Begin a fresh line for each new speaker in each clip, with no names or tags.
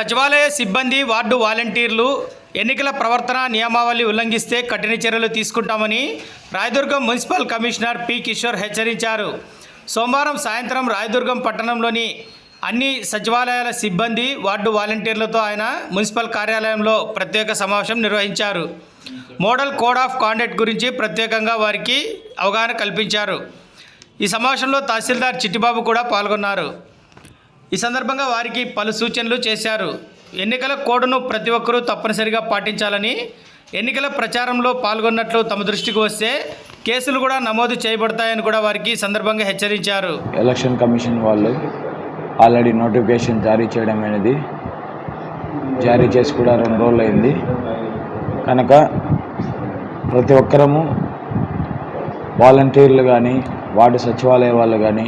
సచివాలయ సిబ్బంది వార్డు వాలంటీర్లు ఎన్నికల ప్రవర్తన నియమావళి ఉల్లంఘిస్తే కఠిన చర్యలు తీసుకుంటామని Rayadurgam municipal commissioner P Kishore హెచ్చరించారు. సోమవారం సాయంత్రం రాయదుర్గం పట్టణంలోని అన్ని సచివాలయాల సిబ్బంది వార్డు వాలంటీర్లతో ఆయన మున్సిపల్ కార్యాలయంలో ప్రత్యేక సమావేశం నిర్వహించారు. మోడల్ కోడ్ ఆఫ్ కాండక్ట్ గురించి ప్రత్యేకంగా వారికి అవగాహన కల్పించారు. ఈ సమావేశంలో తహసీల్దార్ చిట్టిబాబు కూడా పాల్గొన్నారు. ఈ సందర్భంగా వారికి పలు సూచనలు చేశారు. ఎన్నికల కోడ్ను ప్రతి ఒక్కరూ తప్పనిసరిగా పాటించాలని ఎన్నికల ప్రచారంలో పాల్గొన్నట్లు తమ దృష్టికి వస్తే కేసులు కూడా నమోదు చేయబడతాయని కూడా వారికి సందర్భంగా హెచ్చరించారు.
ఎలక్షన్ కమిషన్ వాళ్ళు ఆల్రెడీ నోటిఫికేషన్ జారీ చేయడం అనేది జారీ చేసి కూడా రెండు రోజులు అయింది కనుక ప్రతి ఒక్కరము వాలంటీర్లు కానీ వార్డు సచివాలయ వాళ్ళు కానీ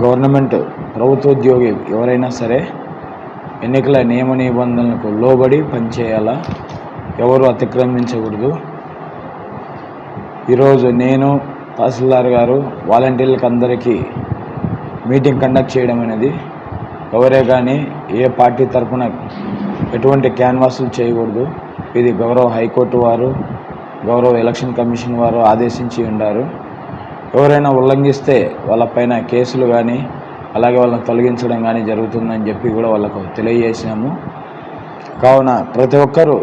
గవర్నమెంట్ ప్రభుత్వోద్యోగి ఎవరైనా సరే ఎన్నికల నియమ నిబంధనలకు లోబడి పనిచేయాలా? ఎవరు అతిక్రమించకూడదు? ఈరోజు నేను తహసీల్దార్ గారు వాలంటీర్లకు అందరికీ మీటింగ్ కండక్ట్ చేయడం అనేది ఎవరే కానీ ఏ పార్టీ తరఫున ఎటువంటి క్యాన్వాసులు చేయకూడదు. ఇది గౌరవ హైకోర్టు వారు గౌరవ ఎలక్షన్ కమిషన్ వారు ఆదేశించి ఉన్నారు ఎవరైనా ఉల్లంఘిస్తే వాళ్ళపైన కేసులు కానీ అలాగే వాళ్ళని తొలగించడం కానీ జరుగుతుందని చెప్పి కూడా వాళ్ళకు తెలియజేసినాము. కావున ప్రతి ఒక్కరూ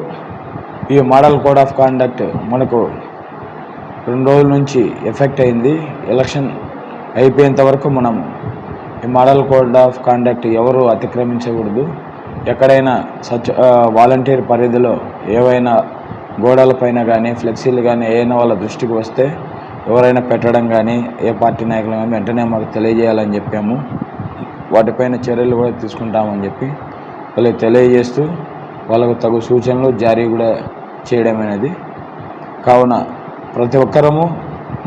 ఈ మోడల్ కోడ్ ఆఫ్ కాండక్ట్ మనకు రెండు రోజుల నుంచి ఎఫెక్ట్ అయింది. ఎలక్షన్ అయిపోయేంత వరకు మనం ఈ మోడల్ కోడ్ ఆఫ్ కాండక్ట్ ఎవరు అతిక్రమించకూడదు. ఎక్కడైనా సచ్ వాలంటీర్ పరిధిలో ఏవైనా గోడలపైన కానీ ఫ్లెక్సీలు కానీ ఏమైనా వాళ్ళ దృష్టికి వస్తే ఎవరైనా పెట్టడం కానీ ఏ పార్టీ నాయకులు కానీ వెంటనే మాకు తెలియజేయాలని చెప్పాము. వాటిపైన చర్యలు కూడా తీసుకుంటామని చెప్పి వాళ్ళకి తెలియజేస్తూ వాళ్ళకు తగు సూచనలు జారీ కూడా చేయడం అనేది. కావున ప్రతి ఒక్కరము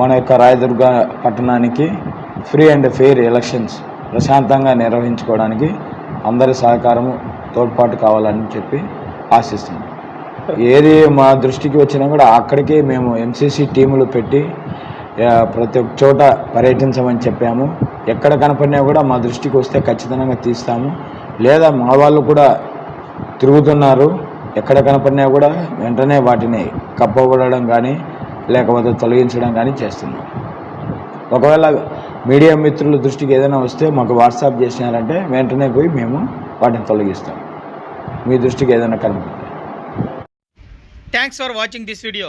మన యొక్క రాయదుర్గ పట్టణానికి ఫ్రీ అండ్ ఫెయిర్ ఎలక్షన్స్ ప్రశాంతంగా నిర్వహించుకోవడానికి అందరి సహకారము తోడ్పాటు కావాలని చెప్పి ఆశిస్తున్నాం. ఏది మా దృష్టికి వచ్చినా కూడా అక్కడికే మేము ఎంసీసీ టీములు పెట్టి ప్రతి ఒక్క చోట పర్యటించమని చెప్పాము. ఎక్కడ కనపడినా కూడా మా దృష్టికి వస్తే ఖచ్చితంగా తీస్తాము. లేదా మా వాళ్ళు కూడా తిరుగుతున్నారు. ఎక్కడ కనపడినా కూడా వెంటనే వాటిని కప్పబడడం కానీ లేకపోతే తొలగించడం కానీ చేస్తున్నాం. ఒకవేళ మీడియా మిత్రుల దృష్టికి ఏదైనా వస్తే మాకు వాట్సాప్ చేసినారంటే వెంటనే పోయి మేము వాటిని తొలగిస్తాం. మీ దృష్టికి ఏదైనా కనపడతాం.
Thanks for watching this video